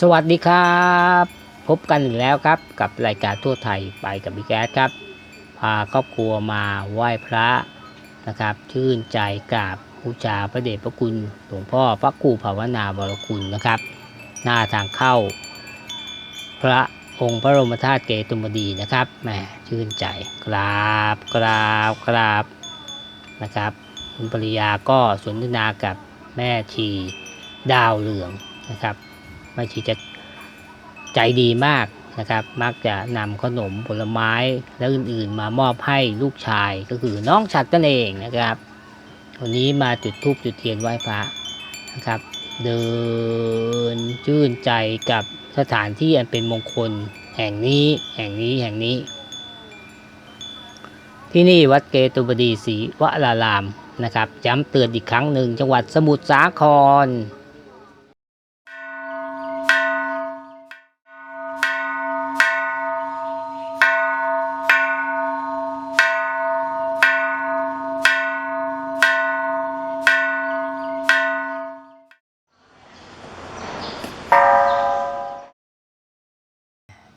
สวัสดีครับ พบกันอีกแล้วครับกับรายการทั่วไทยไปกับบิ๊กแอดครับ พาครอบครัวมาไหว้พระนะครับ ชื่นใจกราบบูชาพระเดชพระคุณหลวงพ่อพระครูภาวนาวรคุณนะครับ หน้าทางเข้า พระองค์พระรมธาตุเกตุมดีนะครับแหมชื่นใจกราบกราบกราบนะครับ คุณปริยาก็สนทนากับแม่ชีดาวเหลืองนะครับ แม่ชีจะใจดีมากนะครับ มักจะนำขนมผลไม้และอื่นๆ มามอบให้ลูกชายก็คือน้องฉัดนั่นเองนะครับวันนี้มาจุดธูปจุดเทียนไหว้พระนะครับ เดินชื่นใจกับสถานที่อันเป็นมงคลแห่งนี้แห่งนี้แห่งนี้ ที่นี่วัดเกตุบดีศรีวรารามนะครับย้ำเตือนอีกครั้งหนึ่งจังหวัดสมุทรสาคร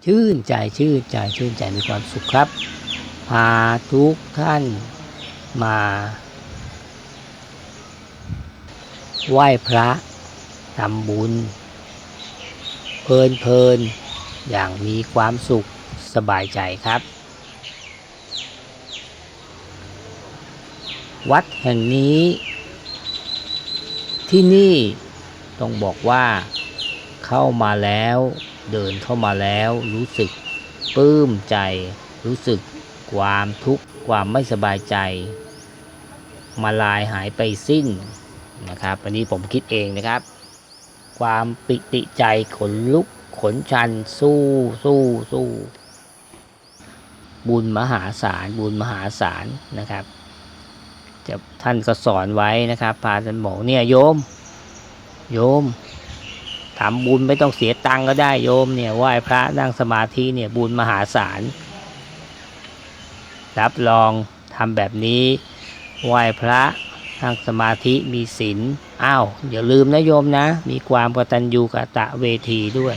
ชื่นใจชื่นใจชื่นใจมีความสุขครับ พาทุกท่านมา ไหว้พระทำบุญ เพลินเพลินอย่างมีความสุขสบายใจครับ วัดแห่งนี้ ที่นี่ต้องบอกว่าเข้ามาแล้ว เดินเข้ามาแล้วรู้สึกปลื้มใจ รู้สึกความทุกข์ความไม่สบายใจ มาลายหายไปสิ้นนะครับอันนี้ผมคิดเองนะครับ ความปิติใจขนลุกขนชันสู้สู้สู้บุญมหาศาลบุญมหาศาลนะครับจะท่านก็สอนไว้นะครับพาท่านบอกเนี่ยโยม โยม ทำบุญไม่ต้องเสียตังก็ได้โยมเนี่ยไหว้พระนั่งสมาธิเนี่ยบุญมหาศาล รับรองทำแบบนี้ไหว้พระนั่งสมาธิมีศีลอ้าวอย่าลืมนะโยมนะ มีความกตัญญูกะตะเวทีด้วย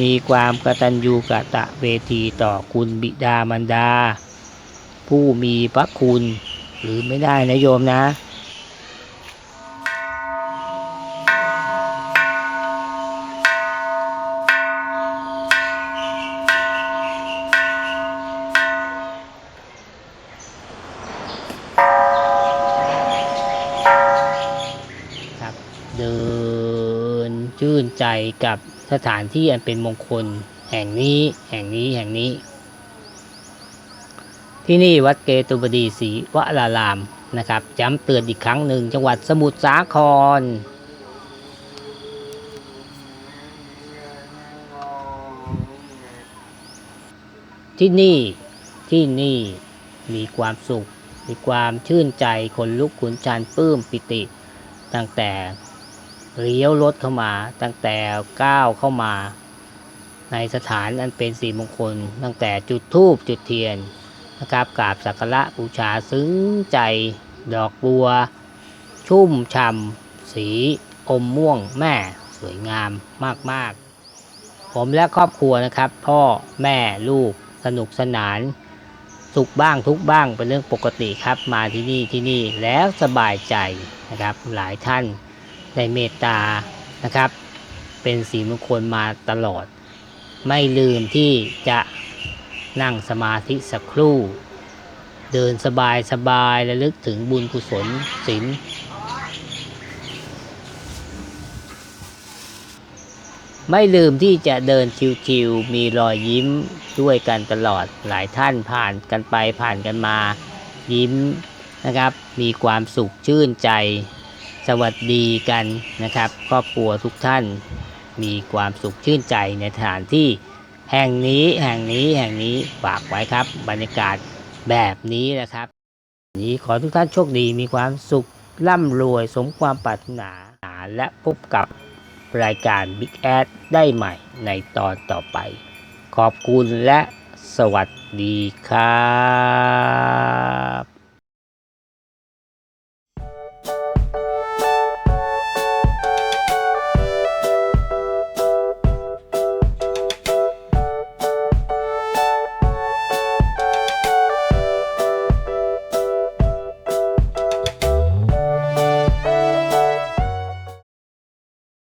มีความกตัญญูกะตะเวทีต่อคุณบิดามารดา ผู้มีพระคุณหรือไม่ได้นะโยมนะ นชื่นใจกับสถานที่อันเป็นมงคล แห่งนี้ แห่งนี้ แห่งนี้ ที่นี่วัดเกตุบดีศรีวรารามนะครับย้ำเตือนอีกครั้งหนึ่งจังหวัดสมุทรสาคร ที่นี่ที่นี่มีความสุข มีความชื่นใจคนลุกขุนชันปลื้มปิติ ตั้งแต่ เลี้ยวรถเข้ามาตั้งแต่ก้าวเข้ามา ในสถานอันเป็นสีมงคล ตั้งแต่จุดธูปจุดเทียนนะครับกราบสักการะบูชาซึ้งใจดอกบัว ชุ่มช่ำสีอมม่วงแม่สวยงามมากๆ ผมและครอบครัวนะครับ พ่อแม่ลูกสนุกสนาน สุขบ้างทุกบ้างเป็นเรื่องปกติครับมาที่นี่ที่นี่แล้วสบายใจนะครับหลายท่าน ได้เมตตานะครับ เป็นสีมงคลมาตลอด ไม่ลืมที่จะนั่งสมาธิสักครู่ เดินสบายสบายระลึกถึงบุญกุศลศีลไม่ลืมที่จะเดินชิวๆมีรอยยิ้มด้วยกันตลอดหลายท่านผ่านกันไปผ่านกันมายิ้มนะครับ มีความสุขชื่นใจ สวัสดีกันนะครับ ครอบครัวทุกท่านมีความสุขชื่นใจในสถานที่แห่งนี้แห่งนี้แห่งนี้ฝากไว้ครับ บรรยากาศแบบนี้นะครับนนี้ขอทุกท่านโชคดีมีความสุขร่ำรวยสมความปรารถนาและพบกับรายการ Big Ad ได้ใหม่ในตอนต่อไป ขอบคุณและสวัสดีครับ